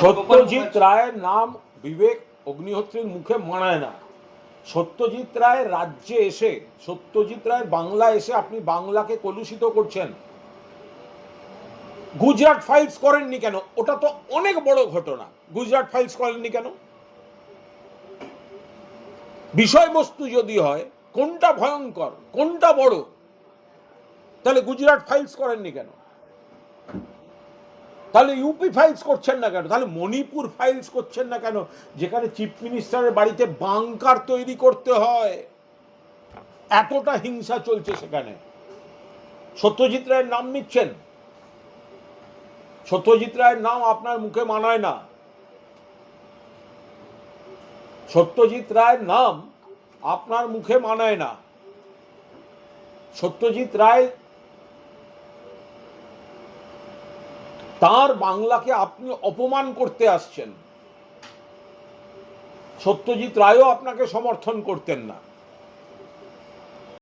সত্যজিৎ রায়ের নাম বিবেক অগ্নিহোত্রীর মুখে মানায় না। সত্যজিৎ রায় রাজ্যে এসে, সত্যজিৎ রায়ের বাংলা এসে আপনি বাংলাকে কলুষিত করছেন। গুজরাট ফাইলস করেননি কেন? ওটা তো অনেক বড় ঘটনা। গুজরাট ফাইলস করেননি কেন? বিষয়বস্তু যদি হয়, কোনটা ভয়ঙ্কর, কোনটা বড়, তাহলে গুজরাট ফাইলস করেননি কেন? তাহলে ইউপি ফাইলস করছেন না কেন? তাহলে মণিপুর ফাইলস করছেন না কেন? যেখানে চিফ মিনিস্টারের বাড়িতে বাংকার তৈরি করতে হয়। এতটা হিংসা চলছে সেখানে। সত্যজিৎ রায়ের নাম নিচ্ছেন। সত্যজিৎ রায়ের নাম আপনার মুখে মানায় না। সত্যজিৎ রায়ের নাম আপনার মুখে মানায় না। সত্যজিৎ রায় তার বাংলাকে আপনি অপমান করতে আসছেন। সত্যজিৎ রায়ও আপনাকে সমর্থন করতেন না।